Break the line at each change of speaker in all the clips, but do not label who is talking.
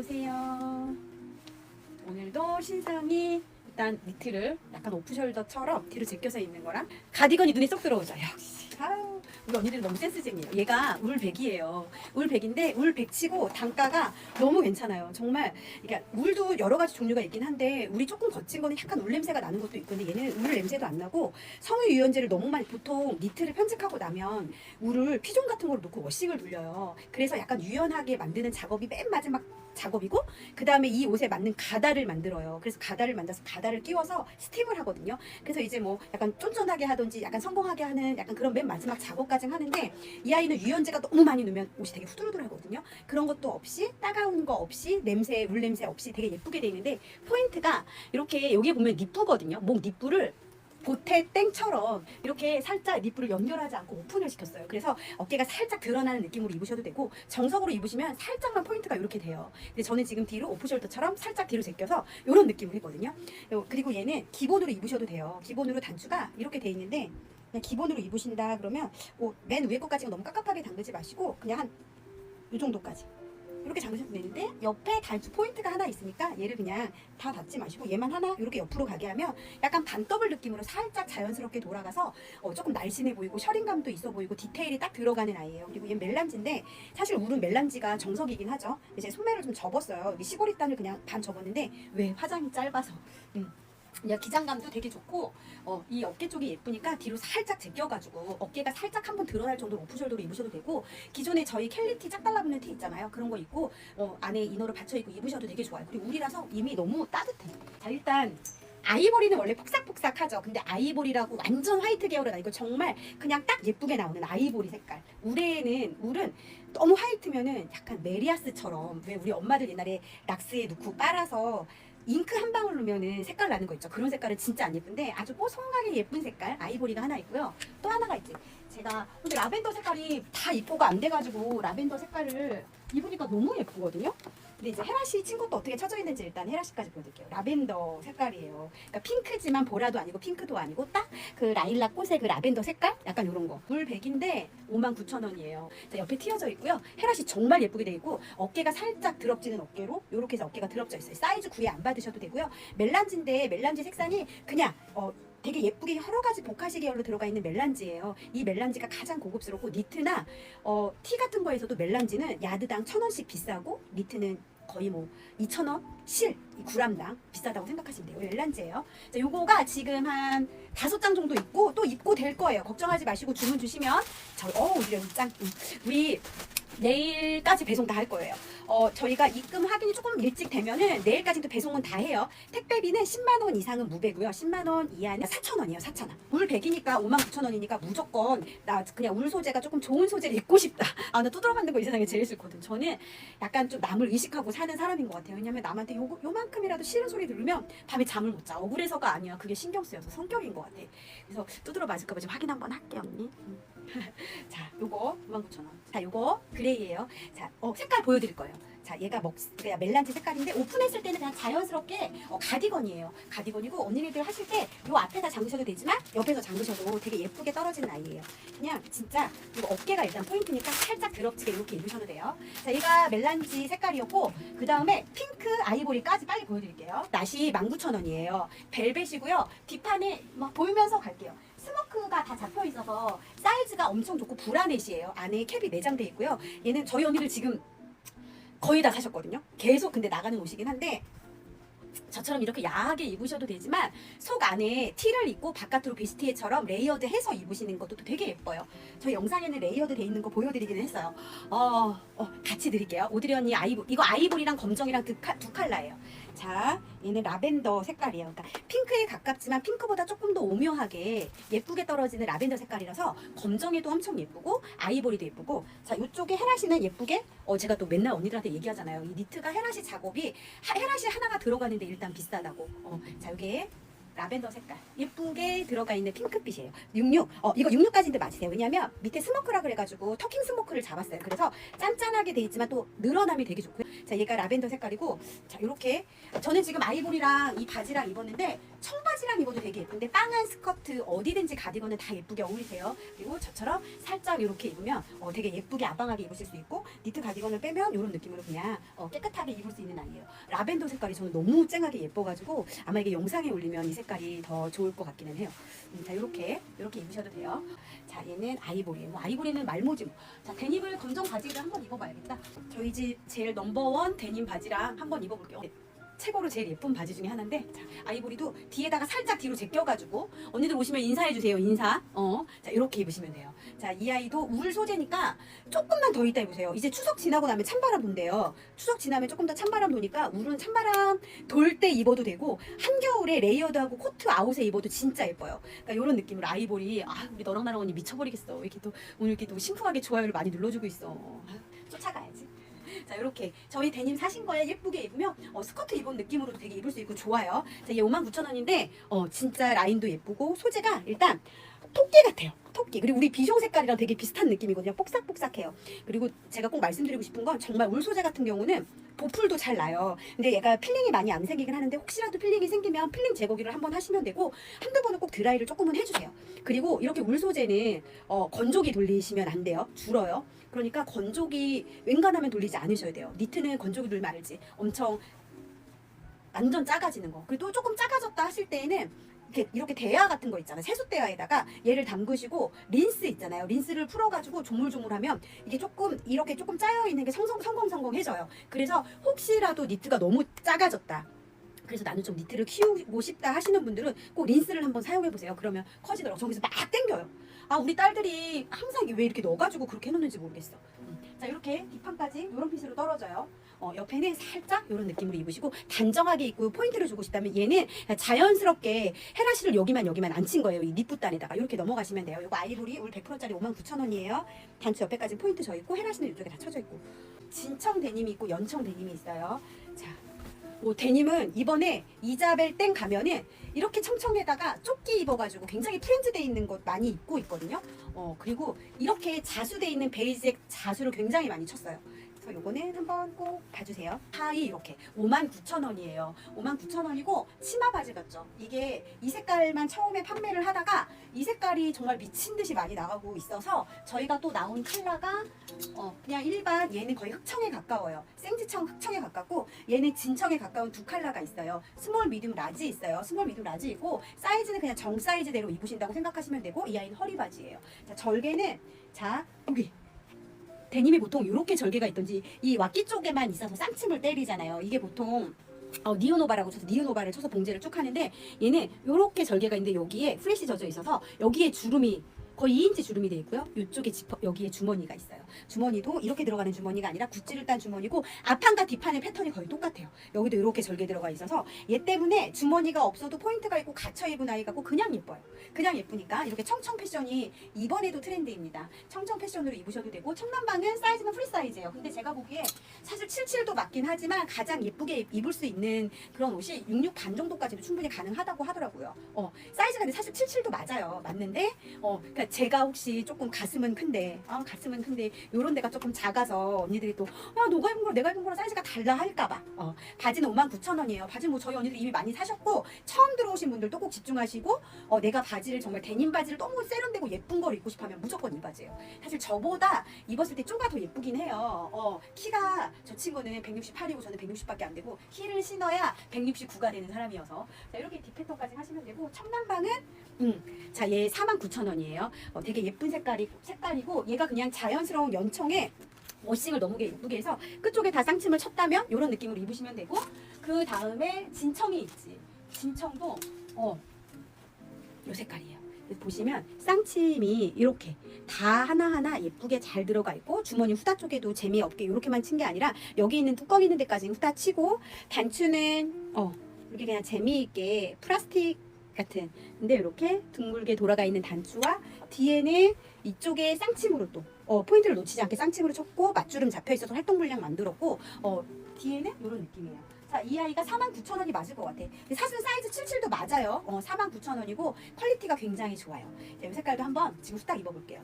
오세요. 오늘도 신상이 일단 니트를 약간 오프숄더처럼 뒤로 제껴서 입는 거랑 가디건이 눈에 쏙 들어오죠. 역시. 아유, 우리 언니들은 너무 센스쟁이에요. 얘가 울백이에요. 울백인데 울백치고 단가가 너무 괜찮아요. 정말 그러니까 울도 여러 가지 종류가 있긴 한데 울이 조금 거친 거는 약간 울 냄새가 나는 것도 있고 근데 얘는 울 냄새도 안 나고 섬유 유연제를 너무 많이 보통 니트를 편집하고 나면 울을 피존 같은 걸로 놓고 워싱을 돌려요. 그래서 약간 유연하게 만드는 작업이 맨 마지막 작업이고 그 다음에 이 옷에 맞는 가다를 만들어요. 그래서 가다를 만들어서 가다를 끼워서 스틱을 하거든요. 그래서 이제 뭐 약간 쫀쫀하게 하든지 약간 성공하게 하는 약간 그런 맨 마지막 작업까지 하는데 이 아이는 유연제가 너무 많이 넣으면 옷이 되게 후들후들하거든요. 그런 것도 없이 따가운 거 없이 냄새 물 냄새 없이 되게 예쁘게 돼 있는데 포인트가 이렇게 여기 보면 니쁘거든요. 목 니쁘를 보태 땡처럼 이렇게 살짝 니프를 연결하지 않고 오픈을 시켰어요. 그래서 어깨가 살짝 드러나는 느낌으로 입으셔도 되고 정석으로 입으시면 살짝만 포인트가 이렇게 돼요. 근데 저는 지금 뒤로 오프숄더처럼 살짝 뒤로 제껴서 이런 느낌으로 했거든요. 요- 그리고 얘는 기본으로 입으셔도 돼요. 기본으로 단추가 이렇게 돼 있는데 그냥 기본으로 입으신다 그러면 뭐 맨 위에 것까지는 너무 깝깝하게 담그지 마시고 그냥 한 이 정도까지 이렇게 잠그셔도 되는데 옆에 단추 포인트가 하나 있으니까 얘를 그냥 다 닫지 마시고 얘만 하나 이렇게 옆으로 가게 하면 약간 반더블 느낌으로 살짝 자연스럽게 돌아가서 어, 조금 날씬해 보이고 셔링감도 있어 보이고 디테일이 딱 들어가는 아이예요. 그리고 얘 멜란지인데 사실 울은 멜란지가 정석이긴 하죠. 근데 제 손매를 좀 접었어요. 여기 시보리단을 그냥 반 접었는데 왜 화장이 짧아서 음. 그냥 기장감도 되게 좋고 어, 이 어깨 쪽이 예쁘니까 뒤로 살짝 제껴가지고 어깨가 살짝 한번 드러날 정도로 오프숄더로 입으셔도 되고 기존에 저희 캘리티 짝 달라붙는 티 있잖아요. 그런 거 입고 어, 안에 이너를 받쳐 입고 입으셔도 되게 좋아요. 그리고 울이라서 이미 너무 따뜻해. 자 일단 아이보리는 원래 폭삭폭삭하죠. 근데 아이보리라고 완전 화이트 계열은 아니고 정말 그냥 딱 예쁘게 나오는 아이보리 색깔. 울에는 울은 너무 화이트면은 약간 메리아스처럼 왜 우리 엄마들 옛날에 락스에 넣고 빨아서 잉크 한 방울 넣으면은 색깔 나는 거 있죠. 그런 색깔은 진짜 안 예쁜데 아주 뽀송하게 예쁜 색깔 아이보리가 하나 있고요. 또 하나가 있지. 제가 근데 라벤더 색깔이 다 입고가 안 돼가지고 라벤더 색깔을 입으니까 너무 예쁘거든요. 근데 이제 헤라 씨 친구도 어떻게 쳐져 있는지 일단 헤라 씨까지 보여드릴게요. 라벤더 색깔이에요. 그러니까 핑크지만 보라도 아니고 핑크도 아니고 딱 그 라일락 꽃의 그 라벤더 색깔 약간 이런 거. 물백인데 59,000원이에요. 자, 옆에 튀어져 있고요. 헤라 씨 정말 예쁘게 돼 있고 어깨가 살짝 드럽지는 어깨로 이렇게 해서 어깨가 드럽져 있어요. 사이즈 구애 안 받으셔도 되고요. 멜란지인데 멜란지 색상이 그냥 어 되게 예쁘게 여러 가지 보카시 계열로 들어가 있는 멜란지예요. 이 멜란지가 가장 고급스럽고 니트나 어, 티 같은 거에서도 멜란지는 야드당 천 원씩 비싸고 니트는 거의 뭐 2,000원 실 9람당 비싸다고 생각하시면 돼요. 멜란지예요. 자, 요거가 지금 한 다섯 장 정도 있고 또 입고 될 거예요. 걱정하지 마시고 주문 주시면 저 어, 우리 짱 음, 우리 내일까지 배송 다 할 거예요. 어, 저희가 입금 확인이 조금 일찍 되면은 내일까지도 배송은 다 해요. 택배비는 10만 원 이상은 무배고요. 10만 원 이하는 4천 원이에요. 4천 원. 울 100이니까 5만 9천 원이니까 무조건 나 그냥 울 소재가 조금 좋은 소재를 입고 싶다. 아, 나 두드러 만든 거 이 세상에 제일 싫거든. 저는 약간 좀 남을 의식하고 사는 사람인 것 같아요. 왜냐면 남한테 요, 요만큼이라도 싫은 소리 들으면 밤에 잠을 못 자. 억울해서가 아니야. 그게 신경 쓰여서 성격인 것 같아. 그래서 두드러 맞을까봐 좀 확인 한번 할게 언니. 음. 자, 요거 59,000원. 자, 요거 그레이예요. 자, 어, 색깔 보여드릴 거예요. 자, 얘가 먹, 그냥 멜란지 색깔인데 오픈했을 때는 그냥 자연스럽게 어, 가디건이에요. 가디건이고 언니네들 하실 때 요 앞에다 잠그셔도 되지만 옆에서 잠그셔도 되게 예쁘게 떨어지는 아이예요. 그냥 진짜 이거 어깨가 일단 포인트니까 살짝 드럽지게 이렇게 입으셔도 돼요. 자, 얘가 멜란지 색깔이었고 그 다음에 핑크 아이보리까지 빨리 보여드릴게요. 낫이 19,000원이에요. 벨벳이고요. 뒷판에 막 보이면서 갈게요. 스모크가 다 잡혀 있어서 사이즈가 엄청 좋고 브라넷이에요. 안에 캡이 내장돼 있고요. 얘는 저희 언니를 지금 거의 다 사셨거든요. 계속 근데 나가는 옷이긴 한데 저처럼 이렇게 야하게 입으셔도 되지만 속 안에 티를 입고 바깥으로 비스티에처럼 레이어드 해서 입으시는 것도 되게 예뻐요. 저희 영상에는 레이어드 돼 있는 거 보여드리기는 했어요. 어, 어 같이 드릴게요. 오드리 언니 아이보 이거 아이보리랑 검정이랑 두, 칼, 두 칼라예요. 자, 얘는 라벤더 색깔이에요. 그러니까 핑크에 가깝지만 핑크보다 조금 더 오묘하게 예쁘게 떨어지는 라벤더 색깔이라서 검정에도 엄청 예쁘고 아이보리도 예쁘고 자, 이쪽에 헤라시는 예쁘게 어 제가 또 맨날 언니들한테 얘기하잖아요. 이 니트가 헤라시 작업이 하- 헤라시 하나가 들어가는데 일단 비싸다고. 어, 자, 여기에 라벤더 색깔 예쁘게 들어가 있는 핑크빛이에요. 66. 어 이거 66까지인데 맞으세요. 왜냐면 밑에 스모크라 그래가지고 터킹 스모크를 잡았어요. 그래서 짠짠하게 돼 있지만 또 늘어남이 되게 좋고요. 자 얘가 라벤더 색깔이고 자 이렇게. 저는 지금 아이보리랑 이 바지랑 입었는데 청바지랑 입어도 되게 예쁜데 빵한 스커트 어디든지 가디건은 다 예쁘게 어울리세요. 그리고 저처럼 살짝 이렇게 입으면 어, 되게 예쁘게 아방하게 입으실 수 있고 니트 가디건을 빼면 이런 느낌으로 그냥 어, 깨끗하게 입을 수 있는 아이예요. 라벤더 색깔이 저는 너무 쨍하게 예뻐가지고 아마 이게 영상에 올리면 이 색깔이 더 좋을 것 같기는 해요. 음, 자 이렇게 이렇게 입으셔도 돼요. 자 얘는 아이보리예요. 뭐 아이보리는 말모지. 뭐. 자 데님을 검정 바지를 한번 입어봐야겠다. 저희 집 제일 넘버원 데님 바지랑 한번 입어볼게요. 네, 최고로 제일 예쁜 바지 중에 하나인데 자, 아이보리도 뒤에다가 살짝 뒤로 제껴가지고 언니들 오시면 인사해주세요 인사. 어 자 이렇게 입으시면 돼요. 자 이 아이도 울 소재니까 조금만 더 있다 입으세요. 이제 추석 지나고 나면 찬바람 돈대요. 추석 지나면 조금 더 찬바람 도니까 울은 찬바람 돌 때 입어도 되고 한겨울에 레이어드하고 코트 아웃에 입어도 진짜 예뻐요. 그러니까 이런 느낌으로 아이보리 아 우리 너랑 나랑 언니 미쳐버리겠어. 왜 이렇게 또 오늘 이렇게 또 심쿵하게 좋아요를 많이 눌러주고 있어. 아, 쫓아가야지 자 이렇게 저희 데님 사신 거에 예쁘게 입으면 어, 스커트 입은 느낌으로도 되게 입을 수 있고 좋아요. 자, 얘 59,000원인데 어, 진짜 라인도 예쁘고 소재가 일단 토끼 같아요. 토끼. 그리고 우리 비숑 색깔이랑 되게 비슷한 느낌이거든요. 뽁삭뽁삭해요. 그리고 제가 꼭 말씀드리고 싶은 건 정말 울 소재 같은 경우는 보풀도 잘 나요. 근데 얘가 필링이 많이 안 생기긴 하는데 혹시라도 필링이 생기면 필링 제거기를 한번 하시면 되고 한두 번은 꼭 드라이를 조금은 해주세요. 그리고 이렇게 울 소재는 어, 건조기 돌리시면 안 돼요. 줄어요. 그러니까 건조기 웬간하면 돌리지 않으셔야 돼요. 니트는 건조기 돌면 알지. 엄청 완전 작아지는 거. 그리고 또 조금 작아졌다 하실 때에는 이렇게, 이렇게 대야 같은 거 있잖아요. 세숫대야에다가 얘를 담그시고 린스 있잖아요. 린스를 풀어가지고 조물조물하면 이게 조금 이렇게 조금 짜여 있는 게 성성 성공성공해져요. 그래서 혹시라도 니트가 너무 작아졌다. 그래서 나는 좀 니트를 키우고 싶다 하시는 분들은 꼭 린스를 한번 사용해 보세요. 그러면 커지더라고. 저기서 막 땡겨요. 아 우리 딸들이 항상 왜 이렇게 넣어가지고 그렇게 해놓는지 모르겠어. 음. 자 이렇게 뒷판까지 이런 핏으로 떨어져요. 어, 옆에는 살짝 이런 느낌으로 입으시고 단정하게 입고 포인트를 주고 싶다면 얘는 자연스럽게 헤라시를 여기만 여기만 안 친 거예요. 이 밑붓단에다가 이렇게 넘어가시면 돼요. 이거 아이보리 울 100%짜리 59,000원이에요. 단추 옆에까지 포인트 져 있고 헤라시는 이쪽에 다 쳐져 있고 진청 데님이 있고 연청 데님이 있어요. 자, 뭐 데님은 이번에 이자벨 땡 가면은 이렇게 청청에다가 조끼 입어가지고 굉장히 프렌즈돼 있는 것 많이 입고 있거든요. 어 그리고 이렇게 자수돼 있는 베이지색 자수를 굉장히 많이 쳤어요. 그래서 요거는 한번 꼭 봐주세요. 하이 이렇게 59,000원이에요. 59,000원이고 치마 바지 같죠? 이게 이 색깔만 처음에 판매를 하다가 이 색깔이 정말 미친 듯이 많이 나가고 있어서 저희가 또 나온 컬러가 어, 그냥 일반 얘는 거의 흑청에 가까워요. 생지청 흑청에 가깝고 얘는 진청에 가까운 두 컬러가 있어요. 스몰, 미디움, 라지 있어요. 스몰, 미디움, 라지 있고 사이즈는 그냥 정 사이즈대로 입으신다고 생각하시면 되고 이 아이는 허리 바지예요. 자, 절개는 자 여기 데님이 보통 이렇게 절개가 있던지 이 왁기 쪽에만 있어서 쌍침을 때리잖아요. 이게 보통 어, 니오노바라고 쳐서 니오노바를 쳐서 봉제를 쭉 하는데 얘는 이렇게 절개가 있는데 여기에 프레시 젖어 있어서 여기에 주름이 거의 2인치 주름이 돼 있고요. 이쪽에 지퍼 여기에 주머니가 있어요. 주머니도 이렇게 들어가는 주머니가 아니라 구찌를 딴 주머니고 앞판과 뒷판의 패턴이 거의 똑같아요. 여기도 이렇게 절개 들어가 있어서 얘 때문에 주머니가 없어도 포인트가 있고 갇혀 입은 아이 같고 그냥 예뻐요. 그냥 예쁘니까 이렇게 청청 패션이 이번에도 트렌드입니다. 청청 패션으로 입으셔도 되고 청남방은 사이즈는 프리 사이즈예요. 근데 제가 보기에 사실 77도 맞긴 하지만 가장 예쁘게 입을 수 있는 그런 옷이 66 반 정도까지도 충분히 가능하다고 하더라고요. 어, 사이즈가 근데 사실 77도 맞아요. 맞는데 어, 그러니까 제가 혹시 조금 가슴은 큰데 아, 가슴은 큰데 요런 데가 조금 작아서 언니들이 또 야, 너가 입은 거랑 내가 입은 거랑 사이즈가 달라 할까봐 어, 바지는 59,000원이에요. 바지 뭐 저희 언니들 이미 많이 사셨고 처음 들어오신 분들도 꼭 집중하시고 어, 내가 바지를 정말 데님 바지를 너무 세련되고 예쁜 걸 입고 싶으면 무조건 이 바지예요. 사실 저보다 입었을 때 쪼가 더 예쁘긴 해요. 어, 키가 저 친구는 168이고 저는 160밖에 안 되고 힐을 신어야 169가 되는 사람이어서 자, 이렇게 뒷패턴까지 하시면 되고 청남방은 음, 자, 얘 49,000원이에요. 어, 되게 예쁜 색깔이 색깔이고 얘가 그냥 자연스러운 연청에 워싱을 너무 예쁘게 해서 끝쪽에 다 쌍침을 쳤다면 이런 느낌으로 입으시면 되고 그 다음에 진청이 있지. 진청도 어, 요 색깔이에요. 보시면 쌍침이 이렇게 다 하나하나 예쁘게 잘 들어가 있고 주머니 후다 쪽에도 재미없게 이렇게만 친 게 아니라 여기 있는 뚜껑 있는 데까지는 후다 치고 단추는 어 이렇게 그냥 재미있게 플라스틱 같은 근데 이렇게 둥글게 돌아가 있는 단추와 뒤에는 이쪽에 쌍침으로 또 어, 포인트를 놓치지 않게 쌍침으로 쳤고 맞주름 잡혀 있어서 활동 분량 만들었고 어, 뒤에는 이런 느낌이에요. 자, 이 아이가 49,000원이 맞을 것 같아. 사실 사이즈 77도 맞아요. 어, 49,000원이고 퀄리티가 굉장히 좋아요. 자, 이 색깔도 한번 지금 후딱 입어볼게요.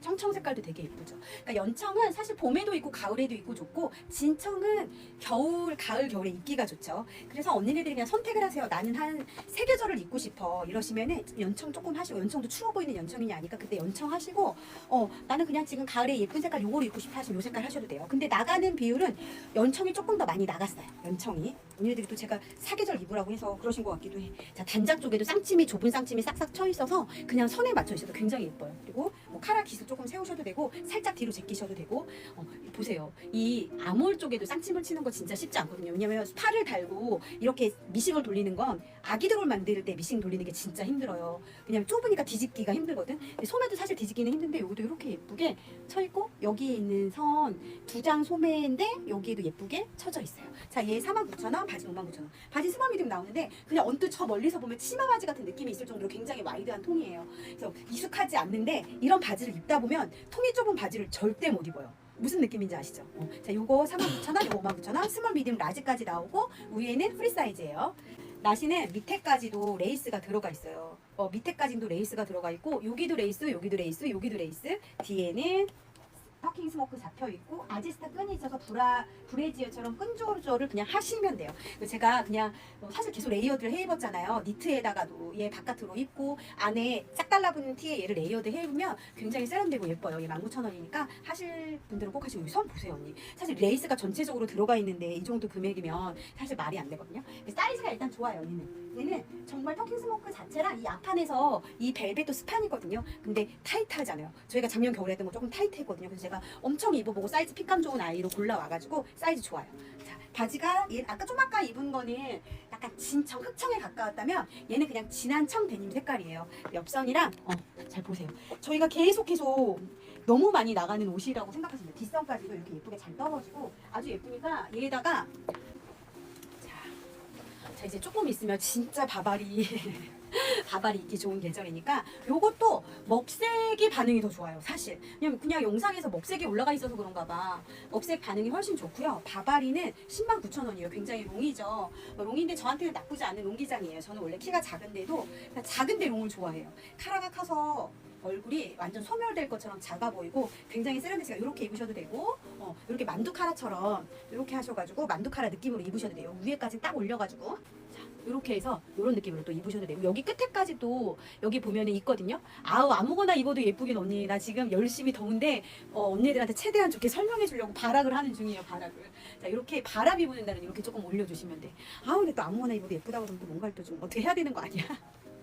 청청 색깔도 되게 예쁘죠. 그러니까 연청은 사실 봄에도 있고 가을에도 있고 좋고 진청은 겨울, 가을, 겨울에 입기가 좋죠. 그래서 언니네들이 그냥 선택을 하세요. 나는 한 세 계절을 입고 싶어. 이러시면은 연청 조금 하시고 연청도 추워 보이는 연청이냐 아니까 그때 연청 하시고 어 나는 그냥 지금 가을에 예쁜 색깔 요거를 입고 싶어 하시면 요 색깔 하셔도 돼요. 근데 나가는 비율은 연청이 조금 더 많이 나갔어요. 연청이. 언니들이 또 제가 사계절 입으라고 해서 그러신 것 같기도 해. 자 단장 쪽에도 쌍침이 좁은 쌍침이 싹싹 쳐 있어서 그냥 선에 맞춰 있어도 굉장히 예뻐요. 그리고 뭐 카라 기스 조금 세우셔도 되고 살짝 뒤로 제끼셔도 되고 어, 보세요. 이 암홀 쪽에도 쌍침을 치는 거 진짜 쉽지 않거든요. 왜냐면 팔을 달고 이렇게 미싱을 돌리는 건 아기들을 만들 때 미싱 돌리는 게 진짜 힘들어요. 왜냐면 좁으니까 뒤집기가 힘들거든. 소매도 사실 뒤집기는 힘든데 여기도 이렇게 예쁘게 쳐 있고 여기에 있는 선 두 장 소매인데 여기에도 예쁘게 쳐져 있어요. 자, 얘 49,000원, 바지 59,000원. 바지 스몰 미디움 나오는데 그냥 언뜻 저 멀리서 보면 치마 바지 같은 느낌이 있을 정도로 굉장히 와이드한 통이에요. 그래서 익숙하지 않는데 이런 바지를 입다 보면 통이 좁은 바지를 절대 못 입어요. 무슨 느낌인지 아시죠? 어. 자, 요거 49,000원, 요거 59,000원, 스몰 미디움 라지까지 나오고 위에는 프리 사이즈예요. 나시는 밑에까지도 레이스가 들어가 있어요. 어, 밑에까지도 레이스가 들어가 있고 여기도 레이스, 여기도 레이스, 여기도 레이스. 뒤에는 터킹 스모크 잡혀 있고 아지스타 끈이 있어서 브라 브레지어처럼 끈조절을 그냥 하시면 돼요. 제가 그냥 어, 사실 계속 레이어드를 해 입었잖아요. 니트에다가도 얘 바깥으로 입고 안에 싹 달라붙는 티에 얘를 레이어드 해 입으면 굉장히 세련되고 예뻐요. 얘 19,000원이니까 하실 분들은 꼭 하시고 여기 선 보세요, 언니. 사실 레이스가 전체적으로 들어가 있는데 이 정도 금액이면 사실 말이 안 되거든요. 사이즈가 일단 좋아요, 얘는. 얘는 정말 터킹 스모크 자체랑 이 앞판에서 이 벨벳도 스판이거든요. 근데 타이트하잖아요. 저희가 작년 겨울에 했던 거 조금 타이트했거든요. 그래서 제가 엄청 입어보고 사이즈 핏감 좋은 아이로 골라와가지고 사이즈 좋아요. 자, 바지가 얘 아까 좀 아까 입은 거는 약간 진청 흑청에 가까웠다면 얘는 그냥 진한 청 데님 색깔이에요. 옆선이랑 어, 잘 보세요. 저희가 계속해서 너무 많이 나가는 옷이라고 생각하시면. 뒷선까지도 이렇게 예쁘게 잘 떨어지고 아주 예쁘니까 얘에다가 자, 자 이제 조금 있으면 진짜 바바리 바바리 입기 좋은 계절이니까 요것도 먹색이 반응이 더 좋아요 사실. 그냥 그냥 영상에서 먹색이 올라가 있어서 그런가 봐. 먹색 반응이 훨씬 좋고요. 바바리는 10만 9천 원이에요. 굉장히 롱이죠. 뭐 롱인데 저한테는 나쁘지 않은 롱기장이에요. 저는 원래 키가 작은데도 작은데 롱을 좋아해요. 카라가 커서 얼굴이 완전 소멸될 것처럼 작아 보이고 굉장히 세련되니까 이렇게 입으셔도 되고 어, 이렇게 만두 카라처럼 이렇게 하셔가지고 만두 카라 느낌으로 입으셔도 돼요. 위에까지 딱 올려가지고. 자 이렇게 해서 이런 느낌으로 또 입으셔도 되고 여기 끝에까지도 여기 보면은 있거든요 아우 아무거나 입어도 예쁘긴 언니 나 지금 열심히 더운데 어, 언니들한테 최대한 좋게 설명해 주려고 발악을 하는 중이에요 발악을 자 이렇게 바람 입는 날은 이렇게 조금 올려주시면 돼 아우 근데 또 아무거나 입어도 예쁘다고 그러면 또 뭔가를 또 좀 어떻게 해야 되는 거 아니야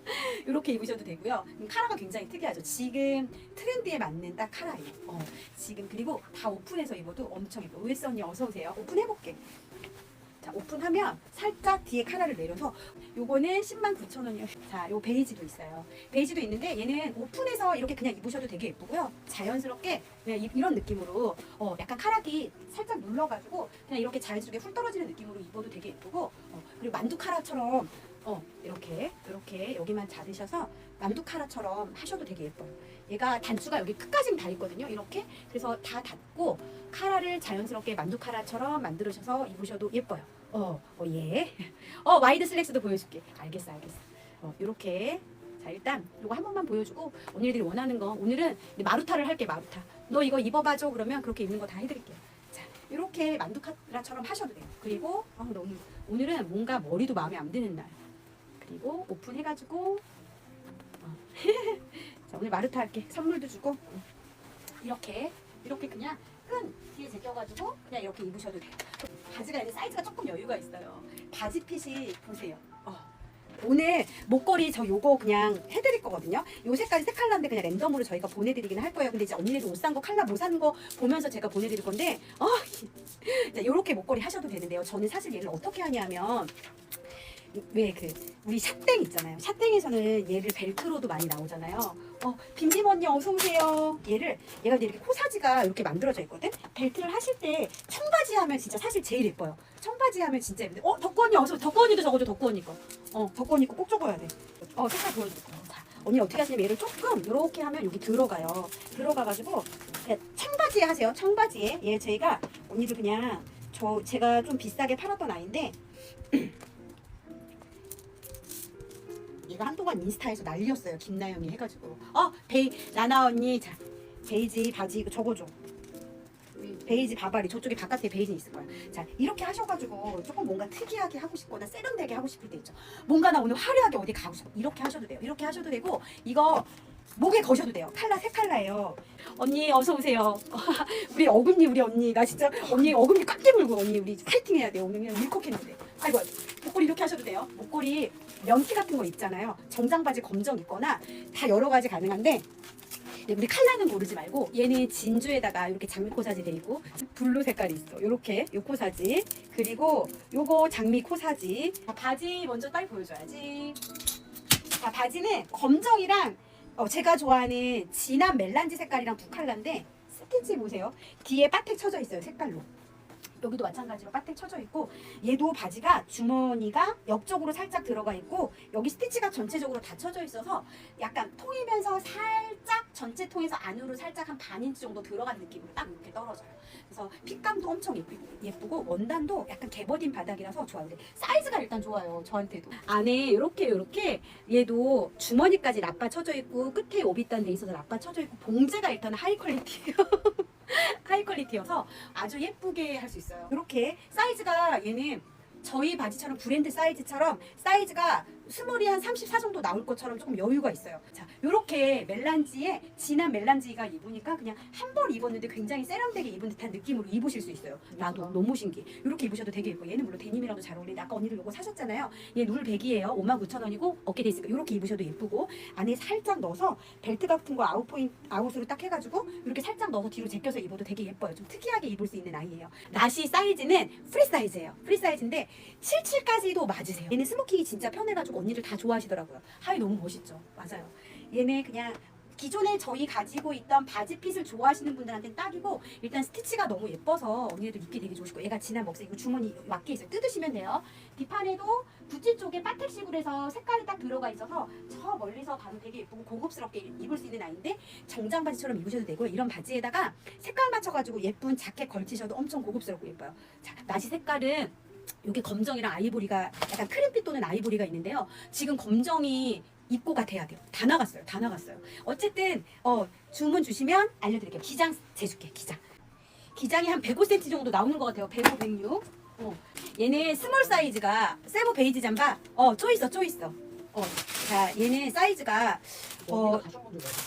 이렇게 입으셔도 되고요. 음, 카라가 굉장히 특이하죠. 지금 트렌드에 맞는 딱 카라예요. 어, 지금 그리고 다 오픈해서 입어도 엄청 예뻐. 우에스 언니 어서 오세요. 오픈해볼게. 자 오픈하면 살짝 뒤에 카라를 내려서 요거는 10만 9천 원이요. 자, 요 베이지도 있어요. 베이지도 있는데 얘는 오픈해서 이렇게 그냥 입으셔도 되게 예쁘고요. 자연스럽게 그냥 이- 이런 느낌으로 어, 약간 카락이 살짝 눌러가지고 그냥 이렇게 자연스럽게 훌 떨어지는 느낌으로 입어도 되게 예쁘고 어, 그리고 만두 카라처럼 어, 이렇게 이렇게 여기만 잡으셔서 만두 카라처럼 하셔도 되게 예뻐요. 얘가 단추가 여기 끝까지는 다 있거든요. 이렇게 그래서 다 닫고 카라를 자연스럽게 만두 카라처럼 만들으셔서 입으셔도 예뻐요. 어, 어 예. 어 와이드 슬랙스도 보여줄게. 알겠어, 알겠어. 어 이렇게 자 일단 이거 한 번만 보여주고 언니들이 원하는 거 오늘은 마루타를 할게 마루타. 너 이거 입어봐줘 그러면 그렇게 입는 거 다 해드릴게요. 자 이렇게 만두 카라처럼 하셔도 돼요. 그리고 아 너무 오늘은 뭔가 머리도 마음에 안 드는 날. 그리고 오픈해가지고 어. 자 오늘 마르타 할게 선물도 주고 어. 이렇게 이렇게 그냥 끈 뒤에 제껴가지고 그냥 이렇게 입으셔도 돼요. 바지가 이제 사이즈가 조금 여유가 있어요. 바지 핏이 보세요. 어. 오늘 목걸이 저 요거 그냥 해드릴 거거든요. 요 색깔이 세 컬러인데 그냥 랜덤으로 저희가 보내드리긴 할 거예요. 근데 이제 언니네도 옷산거 컬러 못산거 보면서 제가 보내드릴 건데 어, 자 요렇게 목걸이 하셔도 되는데요. 저는 사실 얘를 어떻게 하냐면 왜 그 우리 샷땡 있잖아요. 샷땡에서는 얘를 벨크로도 많이 나오잖아요. 어, 빔빔 언니 어서 오세요. 얘를 얘가 이렇게 코사지가 이렇게 만들어져 있거든. 벨트를 하실 때 청바지 하면 진짜 사실 제일 예뻐요. 청바지 하면 진짜 예쁜데. 어, 언니 어서 언니도 적어줘. 언니 거. 어, 덕구 언니 거꼭 적어야 돼. 어, 색깔 보여줄게요. 자, 언니 어떻게 하시냐면 얘를 조금 이렇게 하면 여기 들어가요. 들어가가지고 그냥 청바지에 하세요. 청바지에 얘 저희가 언니들 그냥 저저 제가 좀 비싸게 팔았던 아이인데 얘가 한동안 인스타에서 난리였어요. 김나영이 해가지고 어 베이 나나 언니 자 베이지 바지 이거 적어줘. 베이지 바바리 저쪽에 바깥에 베이지 있을 거야. 자 이렇게 하셔가지고 조금 뭔가 특이하게 하고 싶거나 세련되게 하고 싶을 때 있죠. 뭔가 나 오늘 화려하게 어디 가고 싶어. 이렇게 하셔도 돼요. 이렇게 하셔도 되고 이거 목에 거셔도 돼요. 칼라 세 칼라예요. 언니 어서 오세요. 우리 어금니 우리 언니 나 진짜 언니 어금니 꽉 깨물고 언니 우리 파이팅 해야 돼요. 오늘 그냥 밀컥했는데. 아이고 목걸이 이렇게 하셔도 돼요. 목걸이 면티 같은 거 있잖아요. 정장 바지 검정 있거나 다 여러 가지 가능한데 네, 우리 칼라는 고르지 말고 얘는 진주에다가 이렇게 장미 코사지 돼 있고 블루 색깔이 있어. 요렇게 요 코사지 그리고 요거 장미 코사지. 자, 바지 먼저 빨리 보여줘야지. 자 바지는 검정이랑 어, 제가 좋아하는 진한 멜란지 색깔이랑 두 컬러인데 스티치 보세요. 뒤에 바텍 쳐져 있어요 색깔로. 여기도 마찬가지로 바텍 쳐져 있고 얘도 바지가 주머니가 옆쪽으로 살짝 들어가 있고 여기 스티치가 전체적으로 다 쳐져 있어서 약간 통이면서 살짝 전체 통에서 안으로 살짝 한 반 인치 정도 들어간 느낌으로 딱 이렇게 떨어져요. 그래서 핏감도 엄청 예쁘고, 원단도 약간 개버딘 바닥이라서 좋아요. 근데 사이즈가 일단 좋아요. 저한테도. 안에 이렇게 이렇게 얘도 주머니까지 납바 쳐져 있고 끝에 오비단 돼 있어서 납바 쳐져 있고 봉제가 일단 하이 퀄리티예요. 하이 퀄리티여서 아주 예쁘게 할 수 있어요. 이렇게 사이즈가 얘는 저희 바지처럼 브랜드 사이즈처럼 사이즈가 스몰이 한 34 정도 나올 것처럼 조금 여유가 있어요. 자, 요렇게 멜란지에 진한 멜란지가 입으니까 그냥 한 벌 입었는데 굉장히 세련되게 입은 듯한 느낌으로 입으실 수 있어요. 나도 너무 신기해. 이렇게 입으셔도 되게 예뻐요. 얘는 물론 데님이랑도 잘 어울리는데 아까 언니들 요거 사셨잖아요. 얘 룰백이에요. 59,000원이고 어깨 돼 있으니까 이렇게 입으셔도 예쁘고 안에 살짝 넣어서 벨트 같은 거 아웃 포인 아웃으로 딱 해가지고 이렇게 살짝 넣어서 뒤로 제껴서 입어도 되게 예뻐요. 좀 특이하게 입을 수 있는 아이예요. 나시 사이즈는 프리 사이즈예요. 프리 사이즈인데 77까지도 맞으세요. 얘는 스모킹이 진짜 편해가지고 언니들 다 좋아하시더라고요. 하이 너무 멋있죠. 맞아요. 얘는 그냥 기존에 저희 가지고 있던 바지 핏을 좋아하시는 분들한테는 딱이고 일단 스티치가 너무 예뻐서 언니들 입기 되게 좋으시고 얘가 진한 먹색 이거 주머니 맞게 있어요. 뜯으시면 돼요. 뒷판에도 구찌 쪽에 파텍식으로 해서 색깔이 딱 들어가 있어서 저 멀리서 봐도 되게 예쁘고 고급스럽게 입을 수 있는 아이인데 정장 바지처럼 입으셔도 되고 이런 바지에다가 색깔 맞춰가지고 예쁜 자켓 걸치셔도 엄청 고급스럽고 예뻐요. 자, 나시 색깔은 요게 검정이랑 아이보리가 약간 크림빛 또는 아이보리가 있는데요. 지금 검정이 입고가 돼야 돼요. 다 나갔어요. 다 나갔어요. 어쨌든 어, 주문 주시면 알려드릴게요. 기장 재줄게. 기장. 기장이 한 105cm 정도 나오는 것 같아요. 105, 106. 어. 얘는 스몰 사이즈가 세모 베이지 잠바. 어, 쪼 있어, 쪼 있어. 어. 자, 얘는 사이즈가 어,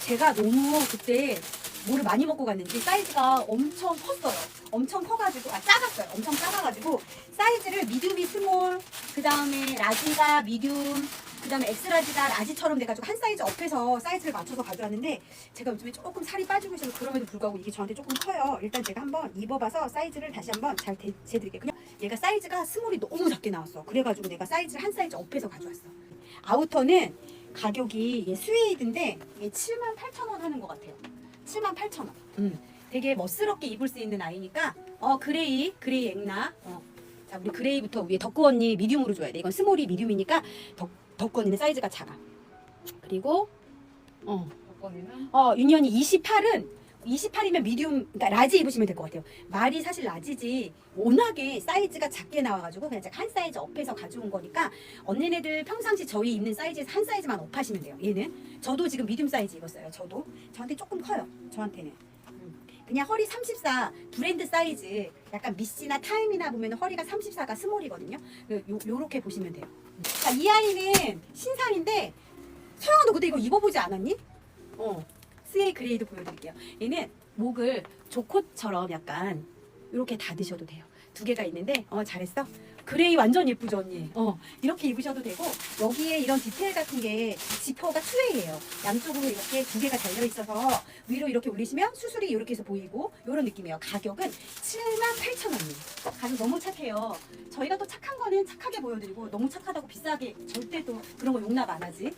제가 너무 그때 뭐를 많이 먹고 갔는지 사이즈가 엄청 컸어요. 엄청 커가지고 아 작았어요. 엄청 작아가지고 사이즈를 미디움이 스몰, 그 다음에 라지가 미디움, 그 다음에 엑스라지가 라지처럼 돼가지고 한 사이즈 업해서 사이즈를 맞춰서 가져왔는데 제가 요즘에 조금 살이 빠지고 있어서 그럼에도 불구하고 이게 저한테 조금 커요. 일단 제가 한번 입어봐서 사이즈를 다시 한번 잘 대- 재드릴게요. 그냥 얘가 사이즈가 스몰이 너무 작게 나왔어. 그래가지고 내가 사이즈를 한 사이즈 업해서 가져왔어. 아우터는 가격이 얘 스웨이드인데 얘 7만 8천 원 하는 것 같아요. 7만 8천 원. 음, 되게 멋스럽게 입을 수 있는 아이니까 어 그레이 그레이 앵나. 어. 자 우리 그레이부터 위에 덕구 언니 미디움으로 줘야 돼. 이건 스몰이 미디움이니까 덕 덕구 언니는 사이즈가 작아. 그리고 어. 어, 유니언이 28은 28이면 미디움, 그러니까 라지 입으시면 될 것 같아요. 말이 사실 라지지 워낙에 사이즈가 작게 나와가지고 그냥 한 사이즈 업해서 가져온 거니까 언니네들 평상시 저희 입는 사이즈에서 한 사이즈만 업하시면 돼요. 얘는 저도 지금 미디움 사이즈 입었어요. 저도 저한테 조금 커요. 저한테는. 음. 그냥 허리 34 브랜드 사이즈 약간 미시나 타임이나 보면 허리가 34가 스몰이거든요. 요, 요- 요렇게 보시면 돼요. 자, 이 아이는 신상인데 서영아 너 그때 이거 입어보지 않았니? 어. 스웨이 그레이도 보여드릴게요. 얘는 목을 조콧처럼 약간 이렇게 닫으셔도 돼요. 두 개가 있는데 어 잘했어. 그레이 완전 예쁘죠 언니. 어 이렇게 입으셔도 되고 여기에 이런 디테일 같은 게 지퍼가 투웨이예요. 양쪽으로 이렇게 두 개가 달려 있어서 위로 이렇게 올리시면 수술이 이렇게 해서 보이고 이런 느낌이에요. 가격은 78,000원이에요. 가격 너무 착해요. 저희가 또 착한 거는 착하게 보여드리고 너무 착하다고 비싸게 절대 또 그런 거 용납 안 하지.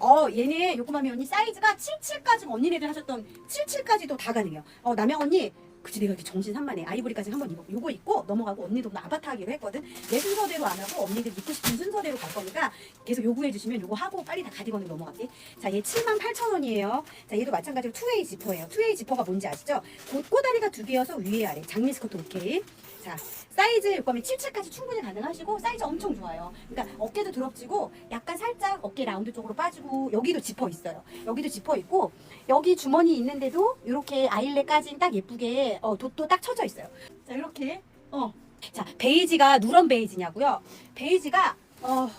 어 얘네 요코마미 언니 사이즈가 77까지 언니네들 하셨던 77까지도 다 가능해요. 어 남영 언니 그치 내가 이렇게 정신 산만해. 아이보리까지 한번 입어. 요거 입고 넘어가고 언니도 오늘 아바타 하기로 했거든. 내 순서대로 안 하고 언니들 입고 싶은 순서대로 갈 거니까 계속 요구해 주시면 요거 하고 빨리 다 가디건으로 넘어갈게. 자얘 78,000원이에요. 자 얘도 마찬가지로 투웨이 지퍼예요. 투웨이 지퍼가 뭔지 아시죠? 곧 꼬다리가 두 개여서 위에 아래 장미 스커트 오케이. 자, 사이즈 요거면 77까지 충분히 가능하시고 사이즈 엄청 좋아요. 그러니까 어깨도 드럽지고 약간 살짝 어깨 라운드 쪽으로 빠지고 여기도 지퍼 있어요. 여기도 지퍼 있고 여기 주머니 있는데도 이렇게 아일렛까지 딱 예쁘게 어, 돗도 딱 쳐져 있어요. 자, 이렇게 어. 자, 베이지가 누런 베이지냐고요? 베이지가 어,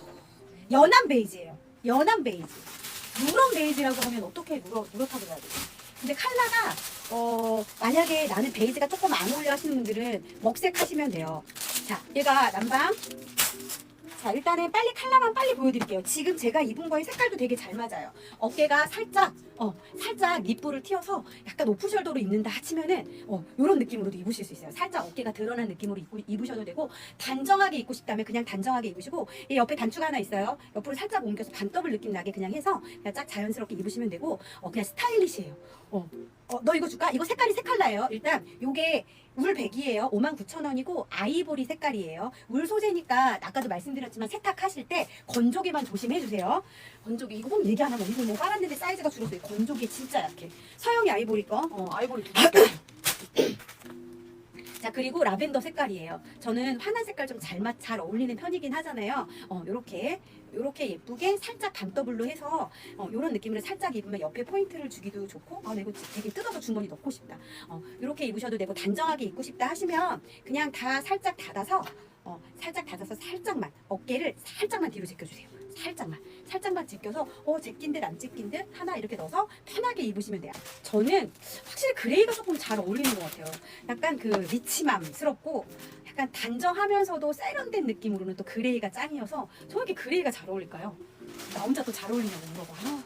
연한 베이지예요. 연한 베이지. 누런 베이지라고 하면 어떻게 누렇, 누렇다고 해야 되지? 근데 컬러가 어 만약에 나는 베이지가 조금 안 어울려 하시는 분들은 먹색 하시면 돼요. 자, 얘가 남방. 자, 일단은 빨리 컬러만 빨리 보여드릴게요. 지금 제가 입은 거에 색깔도 되게 잘 맞아요. 어깨가 살짝, 어, 살짝 립부를 튀어서 약간 오프숄더로 입는다 하시면은, 어, 요런 느낌으로도 입으실 수 있어요. 살짝 어깨가 드러난 느낌으로 입고, 입으 셔도 되고, 단정하게 입고 싶다면 그냥 단정하게 입으시고, 이 옆에 단추가 하나 있어요. 옆으로 살짝 옮겨서 반더블 느낌 나게 그냥 해서 그냥 쫙 자연스럽게 입으시면 되고, 어, 그냥 스타일리시해요. 어, 어, 너 이거 줄까? 이거 색깔이 세 컬러예요. 일단 요게 울백이에요. 59,000원이고 아이보리 색깔이에요. 울 소재니까 아까도 말씀드렸지만 세탁하실 때 건조기만 조심해 주세요. 건조기 이거 꼭 얘기 안 하면 이거 뭐 빨았는데 사이즈가 줄었어요. 건조기 진짜 약해. 서영이 아이보리 거.
어, 아이보리 두
자 그리고 라벤더 색깔이에요. 저는 환한 색깔 좀잘 어울리는 편이긴 하잖아요. 어 요렇게 요렇게 예쁘게 살짝 반더블로 해서 어 요런 느낌으로 살짝 입으면 옆에 포인트를 주기도 좋고 아나 이거 되게 뜯어서 주머니 넣고 싶다. 어 요렇게 입으셔도 되고 단정하게 입고 싶다 하시면 그냥 다 살짝 닫아서 어 살짝 닫아서 살짝만 어깨를 살짝만 뒤로 제껴주세요. 살짝만 살짝만 제껴서 어 제낀 듯 안 제낀 듯 하나 이렇게 넣어서 편하게 입으시면 돼요. 저는 확실히 그레이가 조금 잘 어울리는 것 같아요. 약간 그 리치맘스럽고 약간 단정하면서도 세련된 느낌으로는 또 그레이가 짱이어서 저에게 그레이가 잘 어울릴까요? 나 혼자 또 잘 어울리냐고 물어봐. 아,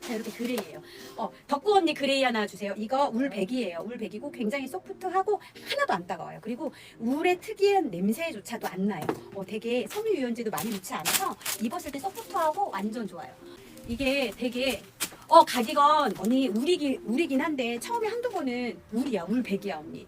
자 이렇게 그레이예요. 어 덕구 언니 그레이 하나 주세요. 이거 울백이에요. 울백이고 굉장히 소프트하고 하나도 안 따가워요. 그리고 울의 특이한 냄새조차도 안 나요. 어 되게 섬유 유연제도 많이 넣지 않아서 입었을 때 소프트하고 완전 좋아요. 이게 되게 어 가디건 언니 울이긴 한데 처음에 한두 번은 울이야 울백이야 언니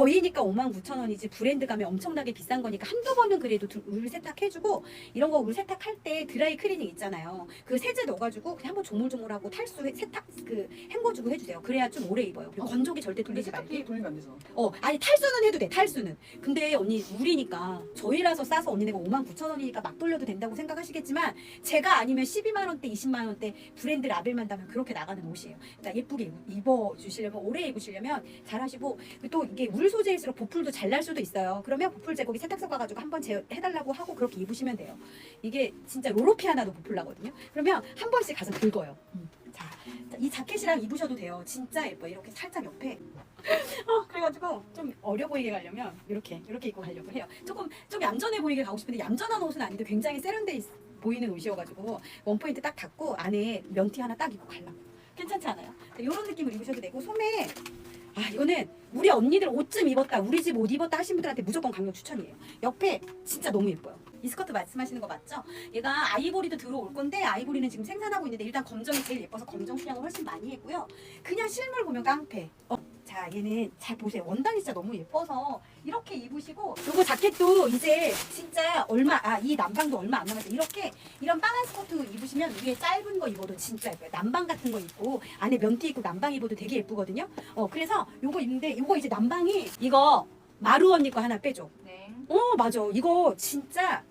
저희니까 59,000원이지 브랜드 가면 엄청나게 비싼 거니까 한두 번은 그래도 두- 울 세탁해주고 이런 거 울 세탁할 때 드라이 클리닝 있잖아요. 그 세제 넣어가지고 그냥 한번 조물조물하고 탈수 해- 세탁 그 헹궈주고 해주세요. 그래야 좀 오래 입어요. 그리고 건조기 절대
근데
돌리지 말고
세탁기 돌리면 안 되죠.
어 아니 탈수는 해도 돼 탈수는. 근데 언니 물이니까 저희라서 싸서 언니네가 5만 9천 원이니까 막 돌려도 된다고 생각하시겠지만 제가 아니면 12만 원대 20만 원대 브랜드 라벨만 달면 그렇게 나가는 옷이에요. 그러니까 예쁘게 입어 주시려면 오래 입으시려면 잘하시고 또 이게 울 소재일수록 보풀도 잘 날 수도 있어요. 그러면 보풀 제거기 세탁소 가가지고 한번 제 해달라고 하고 그렇게 입으시면 돼요. 이게 진짜 로로피 하나도 보풀 나거든요. 그러면 한 번씩 가서 긁어요. 자, 자, 이 자켓이랑 입으셔도 돼요. 진짜 예뻐 요. 이렇게 살짝 옆에. 어, 그래가지고 좀 어려 보이게 가려면 이렇게 이렇게 입고 가려고 해요. 조금 좀 얌전해 보이게 가고 싶은데 얌전한 옷은 아닌데 굉장히 세련돼 있, 보이는 옷이어가지고 원 포인트 딱 닫고 안에 면티 하나 딱 입고 가려고. 괜찮지 않아요? 이런 느낌을 입으셔도 되고 소매 아 이거는 우리 언니들 옷 좀 입었다 우리 집 옷 입었다 하신 분들한테 무조건 강력 추천이에요. 옆에 진짜 너무 예뻐요. 이 스커트 말씀하시는 거 맞죠? 얘가 아이보리도 들어올 건데 아이보리는 지금 생산하고 있는데 일단 검정이 제일 예뻐서 검정 수량을 훨씬 많이 했고요. 그냥 실물 보면 깡패. 어, 자 얘는 잘 보세요. 원단이 진짜 너무 예뻐서 이렇게 입으시고 요거 자켓도 이제 진짜 얼마 아이 남방도 얼마 안 남았어요. 이렇게 이런 빵한 스커트 입으시면 위에 짧은 거 입어도 진짜 예뻐요. 남방 같은 거 입고 안에 면티 입고 남방 입어도 되게 예쁘거든요. 어 그래서 요거 입는데 요거 이제 남방이 이거 마루 언니 거 하나 빼줘.
네.
어 맞아 이거 진짜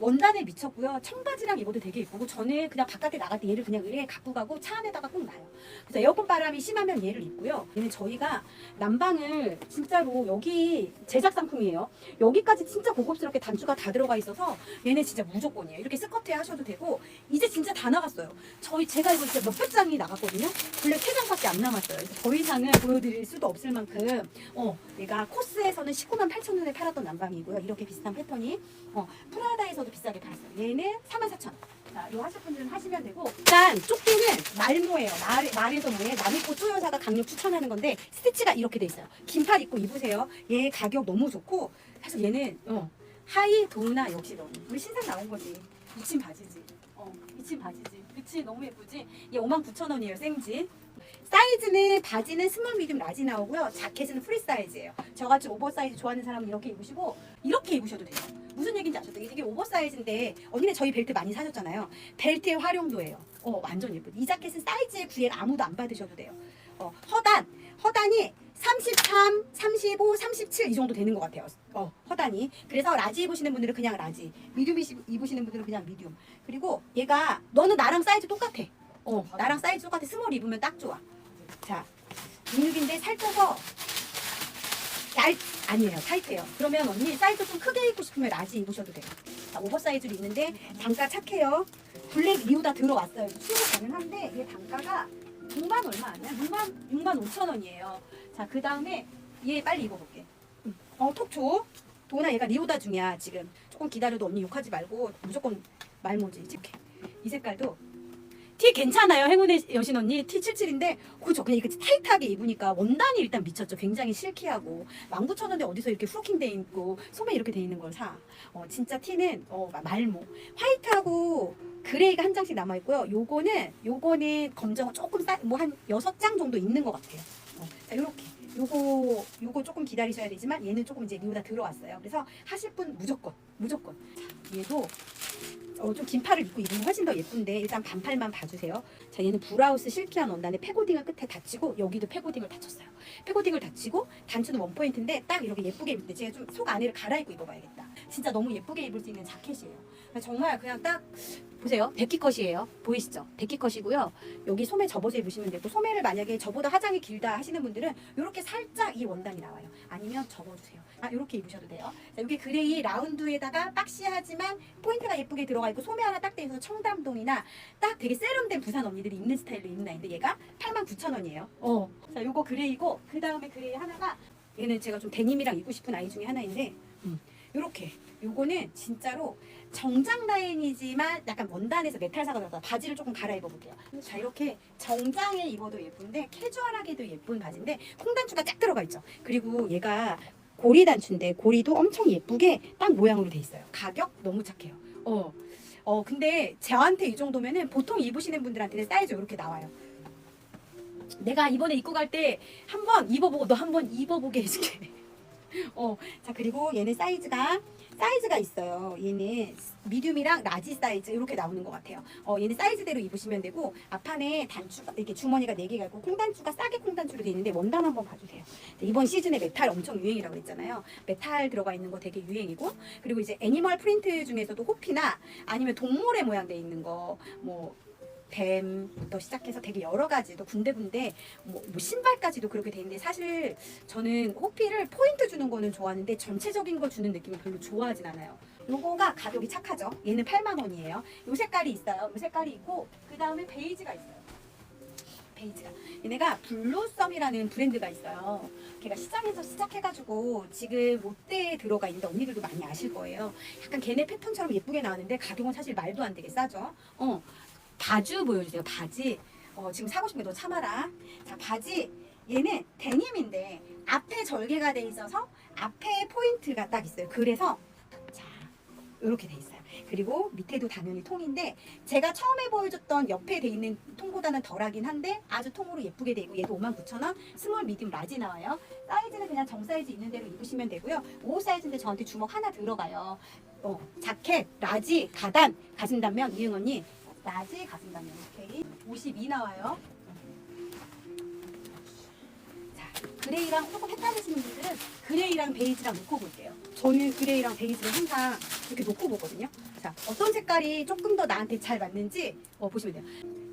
원단에 미쳤고요. 청바지랑 입어도 되게 예쁘고 저는 그냥 바깥에 나갈 때 얘를 그냥 의뢰에 갖고 가고 차 안에다가 꼭 놔요. 그래서 에어컨 바람이 심하면 얘를 입고요. 얘는 저희가 난방을 진짜로 여기 제작 상품이에요. 여기까지 진짜 고급스럽게 단추가 다 들어가 있어서 얘네 진짜 무조건이에요. 이렇게 스커트에 하셔도 되고 이제 진짜 다 나갔어요. 저희 제가 이거 진짜 몇백 장이 나갔거든요. 블랙 3장밖에 안 남았어요. 더 이상은 보여드릴 수도 없을 만큼 어 얘가 코스에서는 19만 8천 원에 팔았던 난방이고요. 이렇게 비슷한 패턴이 어 프라다에서도 비싸게 팔았어요. 얘는 44,000원. 자, 이거 하실 분들은 하시면 되고. 일단 쪽지는 말모예요. 말, 말에서 뭐에 남이꽃 소여사가 강력 추천하는 건데 스티치가 이렇게 돼 있어요. 긴팔 입고 입으세요. 얘 가격 너무 좋고 사실 얘는 어, 하이 도우나 역시 너무 우리 신상 나온 거지. 미친 바지지. 어, 미친 바지지. 그치 너무 예쁘지. 얘 59,000원이에요. 생지. 사이즈는 바지는 스몰 미디움 라지 나오고요. 자켓은 프리 사이즈예요. 저같이 오버사이즈 좋아하는 사람은 이렇게 입으시고 이렇게 입으셔도 돼요. 무슨 얘기인지 아셨죠? 이게 오버사이즈인데 언니네 저희 벨트 많이 사셨잖아요. 벨트의 활용도예요. 어 완전 예쁘. 이 자켓은 사이즈에 구애를 아무도 안 받으셔도 돼요. 어 허단 허단이 33, 35, 37 이 정도 되는 것 같아요. 어, 허단이. 그래서 라지 입으시는 분들은 그냥 라지, 미디움 입으시는 분들은 그냥 미디움. 그리고 얘가 너는 나랑 사이즈 똑같아. 어, 나랑 사이즈 똑같아. 스몰 입으면 딱 좋아. 자, 26인데 살쪄서 얇 아니에요 타이트해요. 그러면 언니 사이즈 좀 크게 입고 싶으면 라지 입으셔도 돼요. 자, 오버사이즈로 입는데 단가 착해요. 블랙 리오다 들어왔어요. 수요 가능한데 얘 단가가 6만 얼마 아니야? 6만 6만 5천 원이에요. 자, 그 다음에 얘 빨리 입어볼게. 응. 어, 톡초. 도나 얘가 리오다 중이야 지금. 조금 기다려도 언니 욕하지 말고 무조건 말모지 이렇게. 이 색깔도 티 괜찮아요 행운의 여신 언니 티 77인데 그죠 그냥 이렇게 타이트하게 입으니까 원단이 일단 미쳤죠 굉장히 실키하고 19,000원대 어디서 이렇게 후킹 돼 있고 소매 이렇게 돼 있는 걸 사. 어, 진짜 티는 어, 말모 화이트하고 그레이가 한 장씩 남아 있고요. 요거는 요거는 검정은 조금 뭐한 여섯 장 정도 있는 것 같아요. 어, 자 요렇게 요거 요거 조금 기다리셔야 되지만 얘는 조금 이제 리오다 들어왔어요. 그래서 하실 분 무조건 무조건. 자 얘도 어, 좀 긴 팔을 입고 입으면 훨씬 더 예쁜데 일단 반팔만 봐주세요. 자 얘는 브라우스 실키한 원단에 패고딩을 끝에 닫히고 여기도 패고딩을 닫혔어요. 패고딩을 닫히고 단추는 원 포인트인데 딱 이렇게 예쁘게 입을 때 제가 좀 속 안에를 갈아입고 입어봐야겠다. 진짜 너무 예쁘게 입을 수 있는 자켓이에요. 정말 그냥 딱 보세요. 백기 컷이에요. 보이시죠? 백기 컷이고요. 여기 소매 접어서 입으시면 되고 소매를 만약에 저보다 화장이 길다 하시는 분들은 이렇게 살짝 이 원단이 나와요. 아니면 접어주세요. 아 이렇게 입으셔도 돼요. 자, 여기 그레이 라운드에다가 박시하지만 포인트가 예쁘게 들어가 있고 소매 하나 딱돼 있어서 청담동이나 딱 되게 세련된 부산 언니들이 입는 스타일로 입는 아이인데 얘가 89,000원이에요. 어. 자 요거 그레이고 그 다음에 그레이 하나가 얘는 제가 좀 데님이랑 입고 싶은 아이 중에 하나인데 음, 요렇게 요거는 진짜로 정장 라인이지만 약간 원단에서 메탈사가 들어서 바지를 조금 갈아입어 볼게요. 자 이렇게 정장에 입어도 예쁜데 캐주얼하게도 예쁜 바지인데 콩단추가 쫙 들어가 있죠. 그리고 얘가 고리 단추인데 고리도 엄청 예쁘게 딱 모양으로 돼 있어요. 가격 너무 착해요. 어. 어 근데 저한테 이 정도면은 보통 입으시는 분들한테는 사이즈 이렇게 나와요. 내가 이번에 입고 갈 때 한번 입어보고 너 한번 입어보게 해줄게. 어, 자 그리고 얘는 사이즈가 사이즈가 있어요. 얘는 미디움이랑 라지 사이즈 이렇게 나오는 것 같아요. 어, 얘는 사이즈대로 입으시면 되고 앞판에 단추가 이렇게 주머니가 네 개가 있고 콩단추가 싸게 콩단추로 돼 있는데 원단 한번 봐주세요. 네, 이번 시즌에 메탈 엄청 유행이라고 그랬잖아요. 메탈 들어가 있는 거 되게 유행이고 그리고 이제 애니멀 프린트 중에서도 호피나 아니면 동물의 모양 돼 있는 거뭐 뱀부터 시작해서 되게 여러 가지도 군데군데 뭐, 뭐 신발까지도 그렇게 돼 있는데 사실 저는 호피를 포인트 주는 거는 좋아하는데 전체적인 걸 주는 느낌을 별로 좋아하진 않아요. 요거가 가격이 착하죠. 얘는 8만 원이에요. 요 색깔이 있어요. 요 색깔이 있고 그 다음에 베이지가 있어요. 베이지가 얘네가 블루썸이라는 브랜드가 있어요. 걔가 시장에서 시작해가지고 지금 롯데에 들어가 있는데 언니들도 많이 아실 거예요. 약간 걔네 패턴처럼 예쁘게 나왔는데 가격은 사실 말도 안 되게 싸죠. 어 바주 보여주세요. 바지. 어, 지금 사고 싶은 게 너 참아라. 자, 바지. 얘는 데님인데 앞에 절개가 돼 있어서 앞에 포인트가 딱 있어요. 그래서 자, 이렇게 돼 있어요. 그리고 밑에도 당연히 통인데 제가 처음에 보여줬던 옆에 돼 있는 통보다는 덜하긴 한데 아주 통으로 예쁘게 돼 있고 얘도 59,000원 스몰 미디움 라지 나와요. 사이즈는 그냥 정 사이즈 있는 대로 입으시면 되고요. 5 사이즈인데 저한테 주먹 하나 들어가요. 어, 자켓, 라지, 가단 가진다면 이응 언니 라지 가진다면 오케이 52 나와요. 자 그레이랑 조금 헷갈리시는 분들은 그레이랑 베이지랑 놓고 볼게요. 저는 그레이랑 베이지를 항상 이렇게 놓고 보거든요. 자 어떤 색깔이 조금 더 나한테 잘 맞는지 어, 보시면 돼요.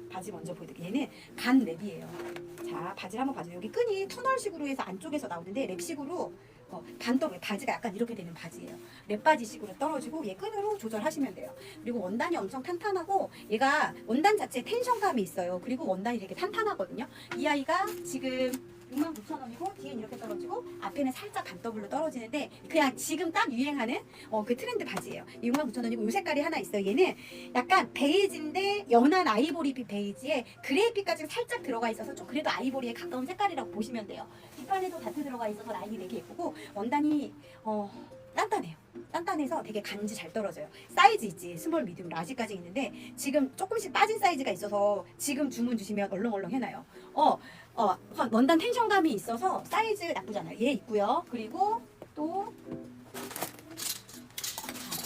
바지 먼저 보여드릴게요. 얘는 간 랩이에요. 자 바지를 한번 봐줘요. 여기 끈이 터널식으로 해서 안쪽에서 나오는데 랩식으로 어, 반떡 바지가 약간 이렇게 되는 바지예요. 랩바지식으로 떨어지고 얘 끈으로 조절하시면 돼요. 그리고 원단이 엄청 탄탄하고 얘가 원단 자체에 텐션감이 있어요. 그리고 원단이 되게 탄탄하거든요. 이 아이가 지금 69,000원이고 뒤엔 이렇게 떨어지고 앞에는 살짝 반더블로 떨어지는데 그냥 지금 딱 유행하는 어, 그 트렌드 바지예요. 69,000원이고 이 색깔이 하나 있어요. 얘는 약간 베이지인데 연한 아이보리빛 베이지에 그레이빛까지 살짝 들어가 있어서 좀 그래도 아이보리에 가까운 색깔이라고 보시면 돼요. 뒷판에도 다트 들어가 있어서 라인이 되게 예쁘고 원단이 어, 단단해요. 단단해서 되게 간지 잘 떨어져요. 사이즈 있지 스몰 미디움 라지까지 있는데 지금 조금씩 빠진 사이즈가 있어서 지금 주문 주시면 얼렁얼렁 해놔요. 어, 어 원단 텐션감이 있어서 사이즈 나쁘지 않아요. 얘 있고요. 그리고 또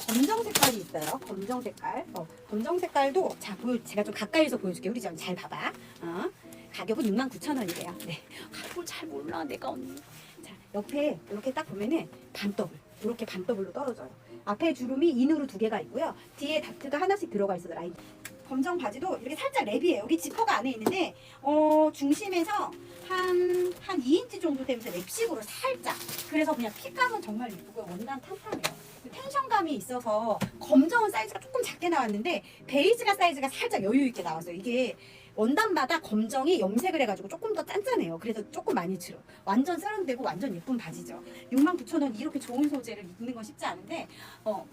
검정 색깔이 있어요. 검정 색깔. 어, 검정 색깔도 자 보여 제가 좀 가까이서 보여줄게요. 우리 좀 잘 봐봐. 어. 가격은 69,000원이래요. 네. 가격을 잘 몰라 내가 언니. 자 옆에 이렇게 딱 보면은 반더블 이렇게 반더블로 떨어져요. 앞에 주름이 인으로 두 개가 있고요. 뒤에 다트가 하나씩 들어가 있어요. 라인. 검정 바지도 이렇게 살짝 랩이에요. 여기 지퍼가 안에 있는데 어 중심에서 한 한 2인치 정도 되면서 랩식으로 살짝. 그래서 그냥 핏감은 정말 예쁘고 원단 탄탄해요. 텐션감이 있어서 검정은 사이즈가 조금 작게 나왔는데 베이지가 사이즈가 살짝 여유 있게 나왔어요. 이게 원단마다 검정이 염색을 해가지고 조금 더 짠짠해요. 그래서 조금 많이 들어. 완전 세련되고 완전 예쁜 바지죠. 69,000원 이렇게 좋은 소재를 입는 건 쉽지 않은데 어,